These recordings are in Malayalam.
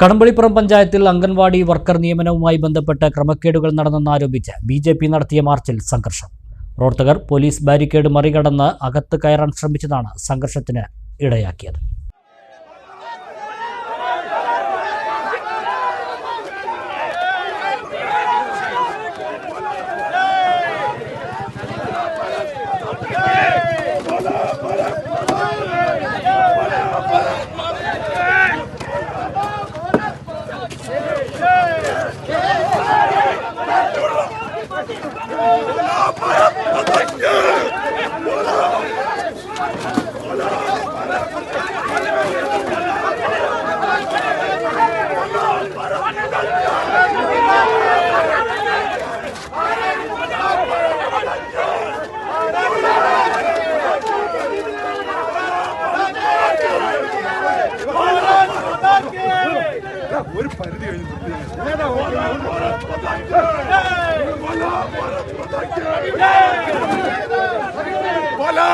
കടമ്പളിപ്പുറം പഞ്ചായത്തിൽ അംഗൻവാടി വർക്കർ നിയമനവുമായി ബന്ധപ്പെട്ട് ക്രമക്കേടുകൾ നടന്നെന്നാരോപിച്ച് ബി ജെ പി നടത്തിയ മാർച്ചിൽ സംഘർഷം. പ്രവർത്തകർ പോലീസ് ബാരിക്കേഡ് മറികടന്ന് അകത്ത് കയറാൻ ശ്രമിച്ചതാണ് സംഘർഷത്തിന് ഇടയാക്കിയത്. ഒരു പരിധി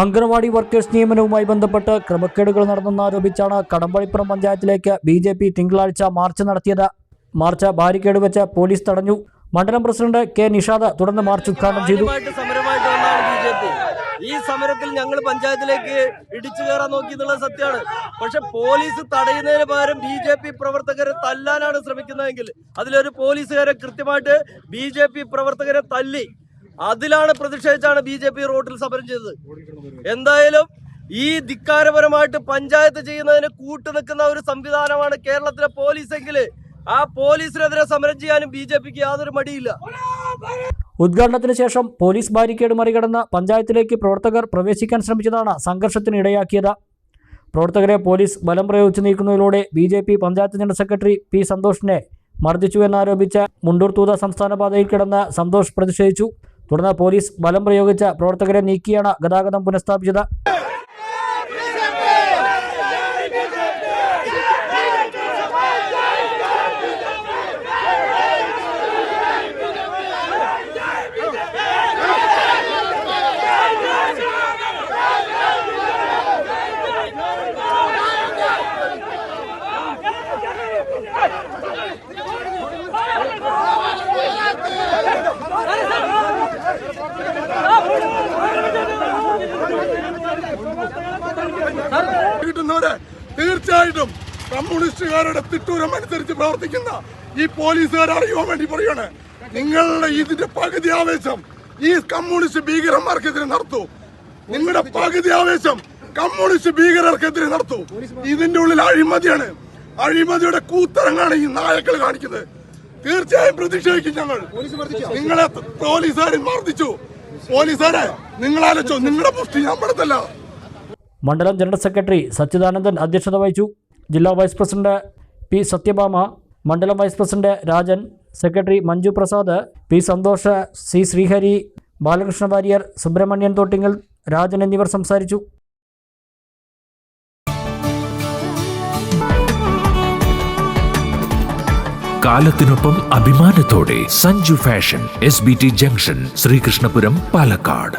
അംഗൻവാടി വർക്കേഴ്സ് നിയമനവുമായി ബന്ധപ്പെട്ട് ക്രമക്കേടുകൾ നടന്നെന്നാരോപിച്ചാണ് കടമ്പളിപ്പുറം പഞ്ചായത്തിലേക്ക് ബി ജെ പി തിങ്കളാഴ്ച മാർച്ച് നടത്തിയത്. മാർച്ച് ബാരിക്കേഡ് വെച്ച് പോലീസ് തടഞ്ഞു. മണ്ഡലം പ്രസിഡന്റ് കെ നിഷാദ് തുടർന്ന് മാർച്ച് ഉദ്ഘാടനം ചെയ്തു. ഈ സമരത്തിൽ ഞങ്ങൾ പഞ്ചായത്തിലേക്ക് ഇടിച്ചു കയറാൻ നോക്കി എന്നുള്ളത് സത്യമാണ്. പക്ഷെ പോലീസ് തടയുന്നതിന് പകരം ബി ജെ പി പ്രവർത്തകരെ തല്ലാനാണ് ശ്രമിക്കുന്നതെങ്കിൽ അതിലൊരു പോലീസുകാരെ കൃത്യമായിട്ട് ബി ജെ പി പ്രവർത്തകരെ തല്ലി അതിലാണ് പ്രതിഷേധിച്ചാണ് ബി ജെ പി റോഡിൽ സമരം ചെയ്തത്. എന്തായാലും ഈ ധിക്കാരപരമായിട്ട് പഞ്ചായത്ത് ചെയ്യുന്നതിന് കൂട്ടുനിൽക്കുന്ന ഒരു സംവിധാനമാണ് കേരളത്തിലെ പോലീസെങ്കിൽ ആ പോലീസിനെതിരെ സമരം ചെയ്യാനും ബി ജെ പിക്ക് യാതൊരു മടിയില്ല. ഉദ്ഘാടനത്തിന് ശേഷം പോലീസ് ബാരിക്കേഡ് മറികടന്ന് പഞ്ചായത്തിലേക്ക് പ്രവർത്തകർ പ്രവേശിക്കാൻ ശ്രമിച്ചതാണ് സംഘർഷത്തിന് ഇടയാക്കിയത്. പ്രവർത്തകരെ പോലീസ് ബലം പ്രയോഗിച്ചു നീക്കുന്നതിലൂടെ B J P panchayat general secretary P സന്തോഷിനെ മർദ്ദിച്ചുവെന്നാരോപിച്ച് മുണ്ടൂർ തൂത സംസ്ഥാന പാതയിൽ കിടന്ന് സന്തോഷ് പ്രതിഷേധിച്ചു. തുടർന്ന് പോലീസ് ബലം പ്രയോഗിച്ച് പ്രവർത്തകരെ നീക്കിയാണ് ഗതാഗതം പുനഃസ്ഥാപിച്ചത്. കിട്ടുന്നവരെ തീർച്ചയായിട്ടും കമ്മ്യൂണിസ്റ്റുകാരുടെ തിട്ടൂരം അനുസരിച്ച് പ്രവർത്തിക്കുന്ന ഈ പോലീസുകാർ അറിയുവാൻ വേണ്ടി പറയാണ് നിങ്ങളുടെ ഇതിന്റെ പകുതി ആവേശം ഈ കമ്മ്യൂണിസ്റ്റ് ഭീകരന്മാർക്കെതിരെ നടത്തൂ. നിങ്ങളുടെ പകുതി ആവേശം കമ്മ്യൂണിസ്റ്റ് ഭീകരർക്കെതിരെ നടത്തൂ. ഇതിന്റെ ഉള്ളിൽ അഴിമതിയാണ്. അഴിമതിയുടെ കൂത്തരങ്ങാണ് ഈ നായക്കൾ കാണിക്കുന്നത്. തീർച്ചയായും പ്രതിഷേധിക്കും ഞങ്ങൾ. നിങ്ങളെ പോലീസുകാരെ മർദ്ദിച്ചു. പോലീസുകാരെ നിങ്ങളാലോചോ നിങ്ങളുടെ പുഷ്ടി ഞാൻ പെടുത്തല്ല. മണ്ഡലം ജനറൽ സെക്രട്ടറി സച്ചിദാനന്ദൻ അധ്യക്ഷത വഹിച്ചു. ജില്ലാ വൈസ് പ്രസിഡന്റ് പി സത്യഭാമ മണ്ഡലം vice president Rajan secretary Manju Prasad P Santhosh C Sreehari Balakrishna Warrier Subrahmanian Thottingal Rajan എന്നിവർ സംസാരിച്ചു. കാലത്തിനൊപ്പം അഭിമാനത്തോടെ Sanju fashion S B T junction Sreekrishnapuram Palakkad.